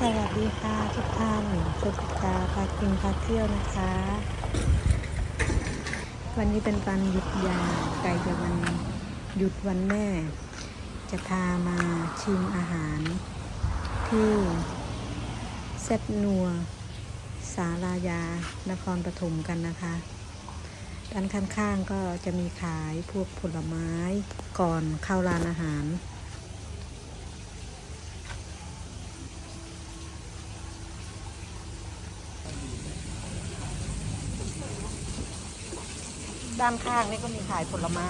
สวัสดีค่ะทุกท่านสุกิตาพากินพาเที่ยวนะคะ วันนี้เป็นวันหยุดยาวใกลจะวันหยุดวันแม่ จะพามาชิมอาหาร ที่เซตนัว สาลายานครปฐมกันนะคะด้านข้างๆก็จะมีขายพวกผลไม้ก่อนเข้าร้านอาหาร ด้านข้างนี่ก็มีขายผลไม้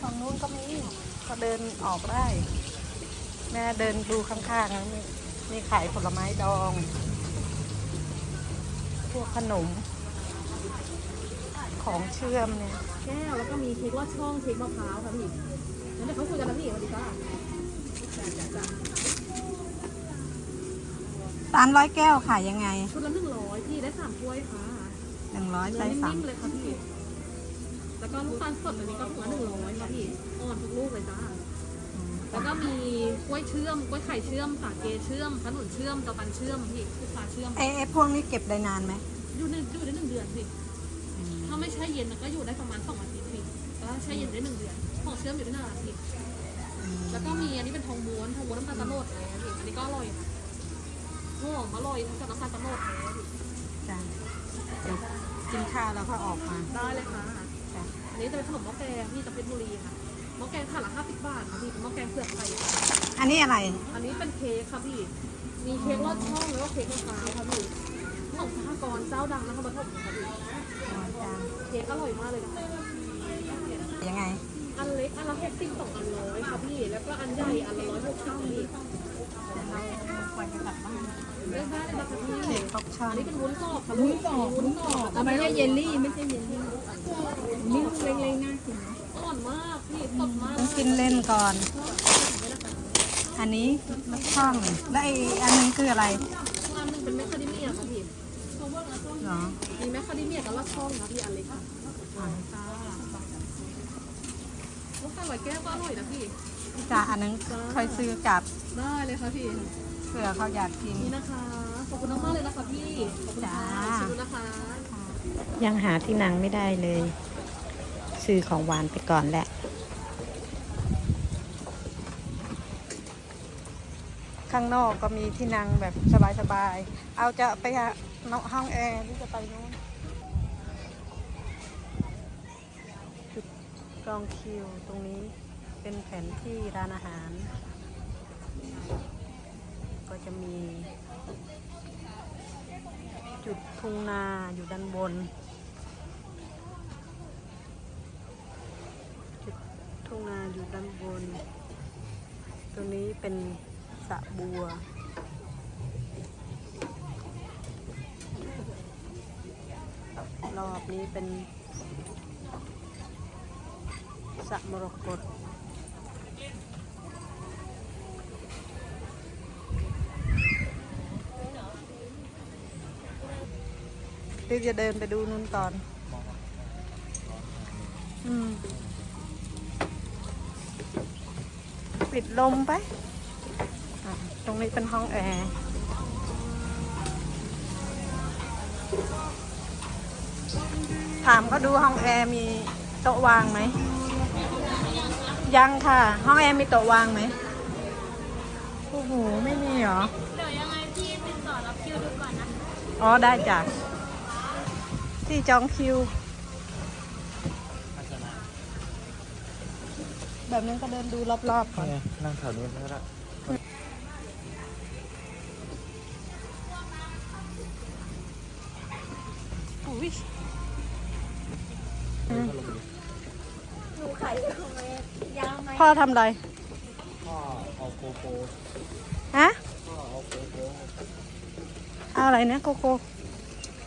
ฝั่งนู้นก็มีก็เดินออกได้ แม่เดินดูข้างๆนะมีมีขายผลไม้ดอง พวกขนม ของเชื่อมเนี่ย แก้วแล้วก็มีเค้กลอดช่องเค้กมะพร้าวค่ะพี่งั้นเดี๋ยวเขาคุยกันนะพี่วัสดีจ้าสามร้อยแก้วขายยังไง ชุดละหนึ่งร้อยพี่ได้สามถ้วยค่ะ หนึ่งร้อยเนื้ใส่อสาม นิ่มๆเลยค่ะพี่ แล้วก็ลูกตาลสดอันนี้ก็ถุงละหนึ่งร้อยค่ะพี่ อ่อนทุกลูกเลยจ้า แล้วก็มีกล้วยเชื่อม กล้วยไข่เชื่อม สาเกเชื่อม ขนุนเชื่อมตะปันเชื่อมพี่พุทราเชื่อม ไอ้ไอ้พวกนี้เก็บได้นานไหมอยู่ในอยู่ได้หนึ่งเดือนพี่ ถ้าไม่ใช่เย็นก็อยู่ได้ประมาณสองอาทิตย์พี่ถ้าใช่เย็นได้หนึ่งเดือน ของเชื่อมอยู่ได้นานอาทิตย์ แล้วก็มีอันนี้เป็นทองม้วนทองม้วนน้ำตาลตะโนดแท้พี่อันนี้ก็อร่อยค่ะหอมอร่อยทั้งจากน้ำตาลตะโนดแท้พี่จ้ะเดี๋ยวกินข้าวแล้วก็ออกมา ได้เลยค่ะจ้ะอันนี้จะเป็นขนมหม้อแกงที่จะเป็นบุรีค่ะหม้อแกงถาดละ50บาทค่ะพี่เป็นหม้อแกงเปลือกไข่ค่ะอันนี้อะไร อันนี้เป็นเค้กค่ะพี่ มีเค้กลอดช่องแล้วก็เค้กมะพร้าวค่ะพี่ของสหกรณ์เจ้าดังนครปฐมค่ะพี่อ๋อจ้ะเค้กอร่อยมากเลยนะคะยังไง อันเล็กอันละหกสิบสองอันร้อยค่ะพี่ แล้วก็อันใหญ่อันละร้อยหกสิบ พี่ควรจะกลับบ้านเลือกได้เลยนะคะพี่เค้กฟอกช่ออันนนี้เป็นวุ้นกรอบค่ะวุ้นกรอบวุ้นกรอบไม่ใช่เยลลี่ไม่ใช่เยลลี่นี่ลูกเล็กๆน่ากินนะอ่อนมากพี่สดมากต้องกินเล่นก่อน อันนี้ลูกช่องแล้วไอ้อันนี้คืออะไรอันหนึงเป็นแมคคาเดเมียค่ะพี่เหรอมีแมคคาเดเมียกับลอดช่องค่ะพี่อันเล็กค่ะจ้าลูกค้าร้อยแก้วก็อร่อยนะพี่จ้ะอันนึงค่อยซื้อกลับได้เลยค่ะพี่เผื่อเขาอยากกิน นี่นะคะ ขอบคุณมากๆเลยนะคะพี่ ขอบคุณค่ะจ้า ชิมดูนะคะยังหาที่นั่งไม่ได้เลย ซื้อของหวานไปก่อนแหละ ข้างนอกก็มีที่นั่งแบบสบายๆ เอาจะไปหาห้องแอร์หรือจะไปนู้นจุดจองคิวตรงนี้เป็นแผนที่ร้านอาหารก็ จะมี จุดทุ่งนาอยู่ด้านบน จุดทุ่งนาอยู่ด้านบน ตรงนี้เป็นสระบัวรอบนี้เป็นสระมรกต หรือจะเดินไปดูนู่นตอน อืม ปิดลมไปอะตรงนี้เป็นห้องแอร์ถามเขาดูห้องแอร์มีโต๊ะวางไหม ยังค่ะ ห้องแอร์มีโต๊ะวางไหมโอ้โห ไม่มีเหรอ เดี๋ยวยังไงพี่ติดต่อรับคิวดูก่อนนะ อ๋อ ได้จ้ะ ที่จองคิว แบบนั้นก็เดินดูรอบๆก่อนนั่งแถวนี้ก็ได้อุ้ยหนูขายยาวไหมพ่อทำอะไรพ่อเอาโกโก้ฮะพ่อเอาโกโก้เอาอะไรนะโกโก้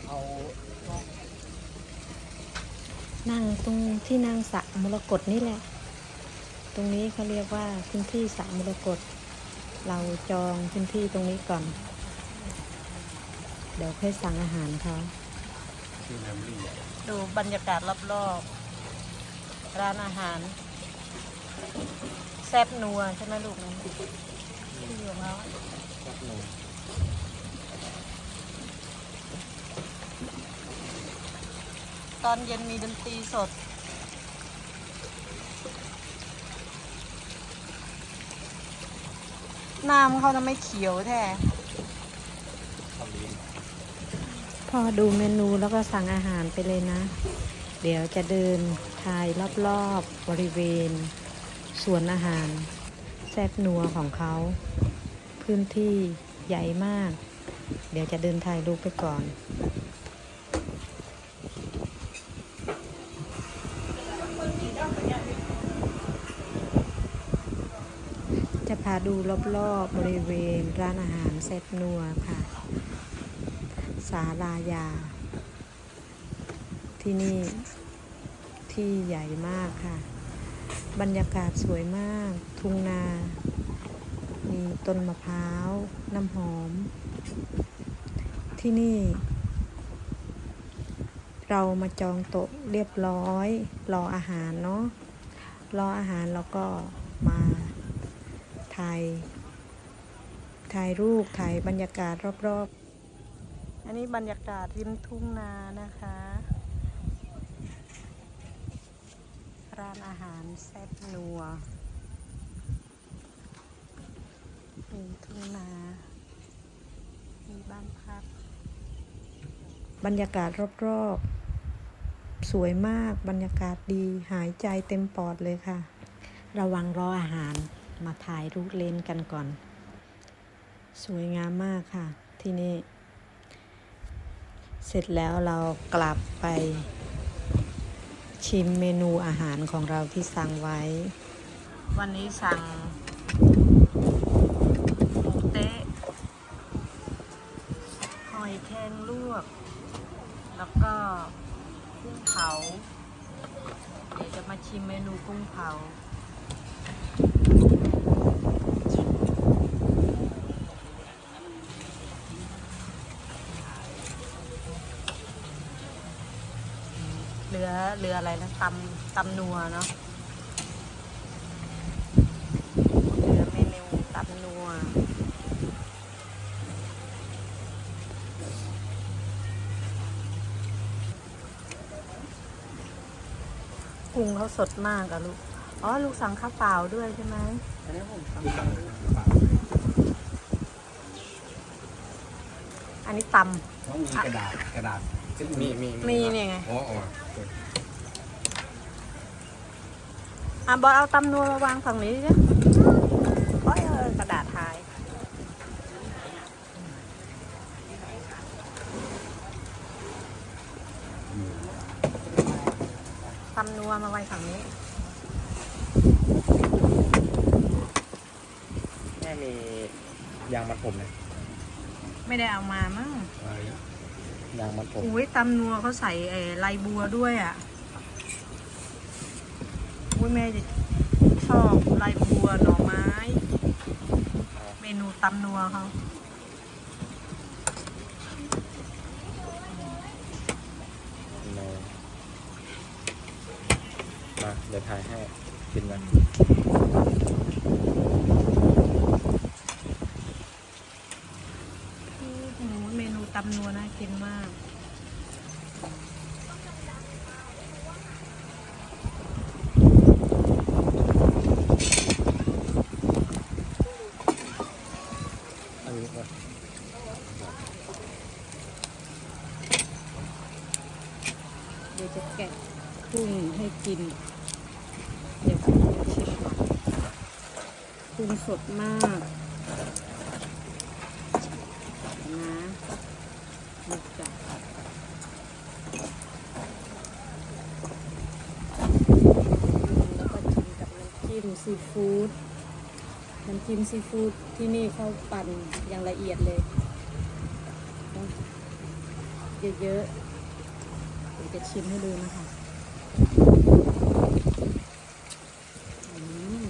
เอา นั่งตรงที่นั่งสระมรกตนี่แหละ ตรงนี้เขาเรียกว่าพื้นที่สระมรกต เราจองพื้นที่ตรงนี้ก่อน เดี๋ยวค่อยสั่งอาหารเขาดูบรรยากาศรอบๆ ร้านอาหาร แซบนัวใช่ไหมลูกนั้นดีของเราจับหนู ตอนเย็นมีดนตรีสด น้ำเขาจะไม่เขียวแท้ พอดูเมนูแล้วก็สั่งอาหารไปเลยนะ เดี๋ยวจะเดินถ่ายรอบๆบริเวณสวนอาหาร แซบนัวของเขา พื้นที่ใหญ่มาก เดี๋ยวจะเดินถ่ายรูปไปก่อน จะพา ดูรอบๆบริเวณร้านอาหารแซบนัวค่ะ สาลายา ที่นี่ที่ใหญ่มากค่ะ บรรยากาศสวยมาก ทุ่งนา มีต้นมะพร้าว น้ำหอม ที่นี่ เรามาจองโต๊ะเรียบร้อย รออาหารเนาะรออาหารแล้วก็มา ถ่ายถ่ายรูปถ่ายบรรยากาศรอบๆ อันนี้บรรยากาศริมทุ่งนานะคะ ร้านอาหารแซ่บนัวมีทุ่งนา มีบ้านพัก บรรยากาศรอบๆ สวยมากบรรยากาศดีหายใจเต็มปอดเลยค่ะ ระวังรออาหาร มาถ่ายรูปเล่นกันก่อน สวยงามมากค่ะ ที่นี่ เสร็จแล้วเรากลับไป ชิมเมนูอาหารของเราที่สั่งไว้ วันนี้สั่งหมูเต๊ะหอยแครงลวก แล้วก็กุ้งเผา เดี๋ยวจะมาชิมเมนูกุ้งเผา เรื อเรืออะไรนะตำตำนัวเนาะเรือเมนูตำนัวกุ้งเขาสดมากอะลูก อ๋อ ลูกสั่งข้าวเปล่าด้วยใช่ไหมอันนี้ผมทำสั่งปากอันนี้ตต้องมีกระดาษกระดาษมีมีำมีเนี่ยไง อ๋ออ๋อ อะบอสเอาตำนัวมาวางฝั่งนี้ดิโอ้ยเออกระดาษทายตำนัวมาไว้ฝั่งนี้ แม่มียางมัดผมไหมไม่ได้เอามามั้ง ยางมัดผมอุ้ยตำนัวเขาใส่ไอ้ลายบัวด้วยอะอุ้ยแม่จะชอบลายบัวหน่อไม้ เมนูตำนัวเขามาเดี๋ยวถ่ายให้กินนะ โอ้โหเมนูตำนัวน่ากินมาก เดี๋ยวจะแกะกุ้งให้กิน เดี๋ยวจะชิมกุ้งสดมากนะ ดูจ้ะแล้วก็ชิมกับน้ำจิ้มซีฟู้ดน้ำจิ้มซีฟู้ดที่นี่เขาปั่นอย่างละเอียดเลยต้องเยอะๆเดี๋ยวจะชิมให้ดูนะคะอืม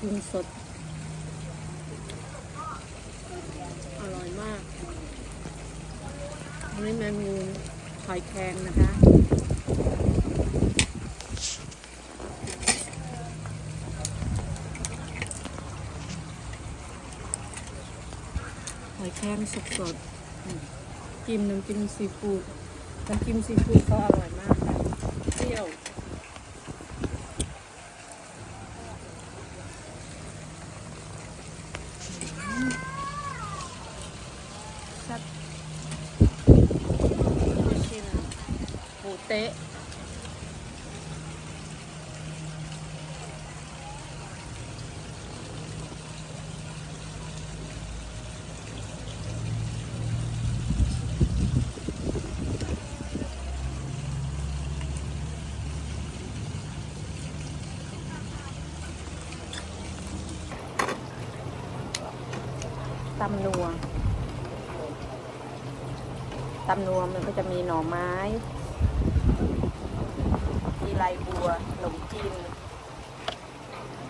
กุ้งสด อร่อยมาก อันนี้เมนูหอยแครงนะคะหอยแครงสดๆอืมจิ้มน้ำจิ้มซีฟู้ดน้ำจิ้มซีฟู้ดก็อร่อยมากเปรี้ยวอืมแซ่บจะชิมหมู เต๊ะตำนัวตำนัวมันก็จะมีหน่อไม้ ลายบัวขนมจีน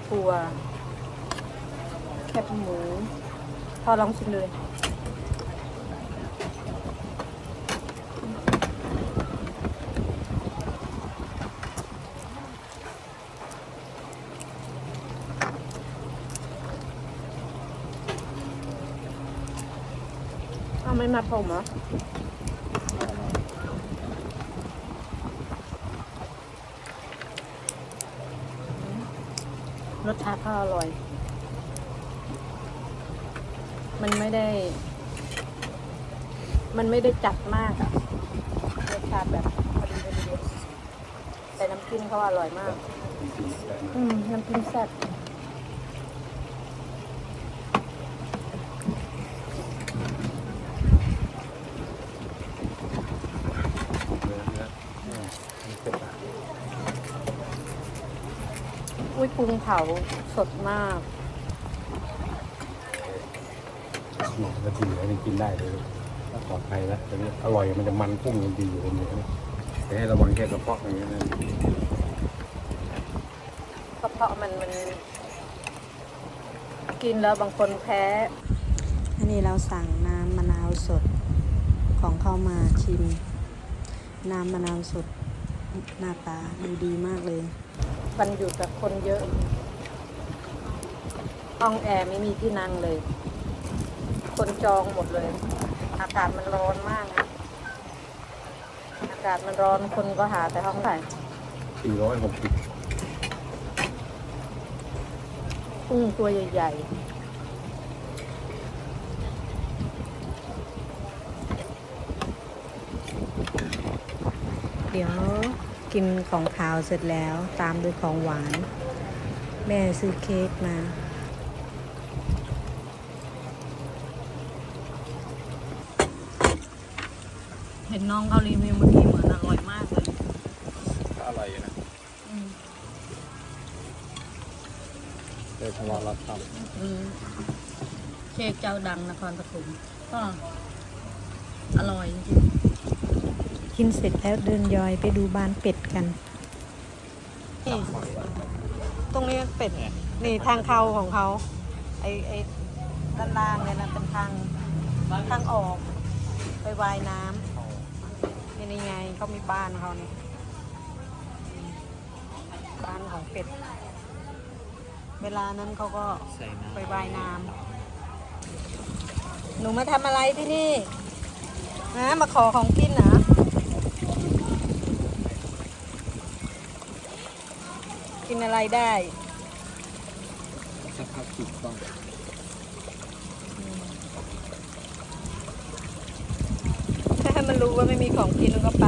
ถั่วแคบหมูพอลองชิมเลยไม่มาผมเหรอร สชาติก็อร่อย มันไม่ได้ มันไม่ได้จัดมากอะรสชาติแบบพอดีพอดีแต่น้ำจิ้มเขาอร่อยมาก อืม น้ำจิ้มแซ่บ อุ้ยปรุง เผาสดมากเนี่ยก็ดีแล้วนี่กินได้เลยถ้าปลอดภัยแล้วแต่นี่อร่อยมันจะมันพุ่งมันดีอยู่ตรงนี้นะแต่ให้ระวังแค่กระเพาะอย่างนี้นะกระเพาะมันมัน กินแล้วบางคนแพ้ อันนี้เราสั่งน้ำมะนาวสดของเข้ามาชิม น้ำมะนาวสด หน้าตาดูดีมากเลยวันหยุดกับคนเยอะห้องแอร์ไม่มีที่นั่งเลย คนจองหมดเลย อากาศมันร้อนมากนะอากาศมันร้อนคนก็หาแต่ห้องไหนสี่ร้อยหกสิบกุ้งตัวใหญ่ ๆ เดี๋ยวกินของขาวเสร็จแล้วตามด้วยของหวาน แม่ซื้อเค้กมาเห็นน้องเขารีวิวเมื่อกี้เหมือนอร่อยมากเลยก็อร่อยอยู่นะโดยเฉพาะรสชอบอืมเค้กเจ้าดังนครปฐมก็อร่อยจริง กินเสร็จแล้วเดินยอยไปดูบ้านเป็ดกัน นี่ตรงนี้เป็ด นี่ทางเข้าของเขา ไอไอด้านล่างเนี่ยนะเป็นทางทางออกไปวายน้ำนี่นี่ไงเขามีบ้านเขานี่บ้านของเป็ด เวลานั้นเขาก็ใส่น้ำไปว่ายน้ำหนูมาทำอะไรที่นี่นะมาขอของกินเหรอ กินอะไรได้สภาพถูกต้องถ้าให้มันรู้ว่าไม่มีของกินมันก็ไป